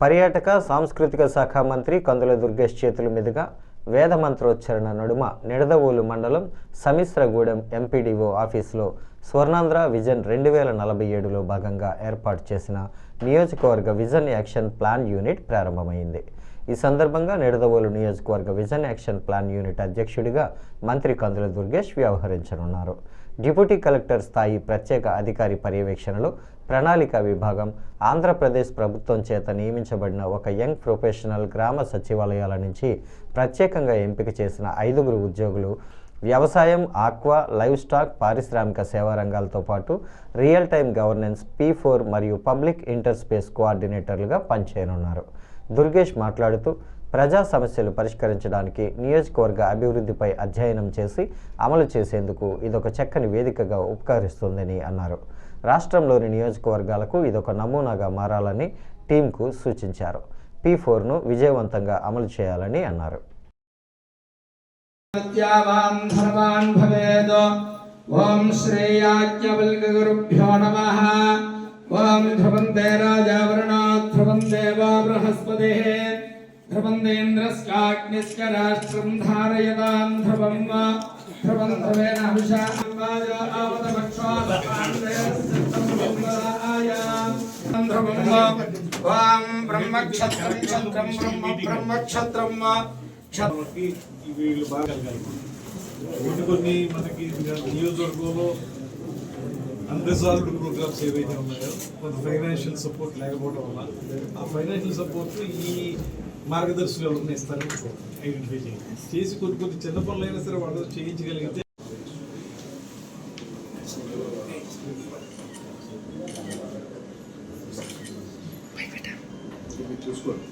పర్యాటక సాంస్కృతిక శాఖ మంత్రి కందుల దుర్గేష్ చేతుల మీదుగా వేద మంత్రోచ్చరణ నడుమ నిడదవోలు మండలం సమిశ్రగూడెం ఎంపీడీఓ ఆఫీసులో స్వర్ణాంధ్ర విజన్ రెండు వేల నలభై ఏడులో భాగంగా ఏర్పాటు చేసిన నియోజకవర్గ విజన్ యాక్షన్ ప్లాన్ యూనిట్ ప్రారంభమైంది. ఈ సందర్భంగా నిడదవోలు నియోజకవర్గ విజన్ యాక్షన్ ప్లాన్ యూనిట్ అధ్యక్షుడిగా మంత్రి కందుల దుర్గేష్ వ్యవహరించనున్నారు. డిప్యూటీ కలెక్టర్ స్థాయి ప్రత్యేక అధికారి పర్యవేక్షణలో ప్రణాళిక విభాగం ఆంధ్రప్రదేశ్ ప్రభుత్వం చేత నియమించబడిన ఒక యంగ్ ప్రొఫెషనల్ గ్రామ సచివాలయాల నుంచి ప్రత్యేకంగా ఎంపిక చేసిన ఐదుగురు ఉద్యోగులు వ్యవసాయం ఆక్వా లైవ్ స్టాక్ పారిశ్రామిక సేవా రంగాలతో పాటు real time governance P four మరియు పబ్లిక్ ఇంటర్స్పేస్ కోఆర్డినేటర్లుగా పనిచేయనున్నారు. దుర్గేష్ మాట్లాడుతూ ప్రజా సమస్యలు పరిష్కరించడానికి నియోజకవర్గ అభివృద్ధిపై అధ్యయనం చేసి అమలు చేసేందుకు ఇదొక చక్కని వేదికగా ఉపకరిస్తుందని అన్నారు. రాష్ట్రంలోని నియోజకవర్గాలకు ఇదొక నమూనాగా మారాలని టీంకు సూచించారు. పీ ఫోర్ను విజయవంతంగా అమలు చేయాలని అన్నారు. ఓం శ్రేయాజ్ఞవల్కగురుభ్యో నమ. ఓం ధ్రువంతే రాజావరుణా ధ్రువం దేవా బృహస్పతి ధ్రువందేంద్రస్కాగ్నిశ్చ రాష్ట్రం ధారయతాం ధ్రువం ధ్రువం ధ్రువేణ హవిషా ఓం బ్రహ్మక్షత్రం క్షత్రం బ్రహ్మ బ్రహ్మక్షత్రం మనకి ఈ వీళ్ళు బాగా కలగాలి. కొన్ని కొన్ని మనకి నియోజకవర్గంలో అన్రిజాల్వ్డ్ ప్రోగ్రామ్స్ ఏవైతే ఉన్నాయో కొంత ఫైనాన్షియల్ సపోర్ట్ లేకపోవడం వల్ల ఆ ఫైనాన్షియల్ సపోర్ట్ ఈ మార్గదర్శులు ఎవరిని ఇస్తారని ఐడెంటిఫై చేయాలి చేసి కొన్ని కొన్ని చిన్న పనులు అయినా సరే వాళ్ళు చేయించగలిగితే చూసుకోండి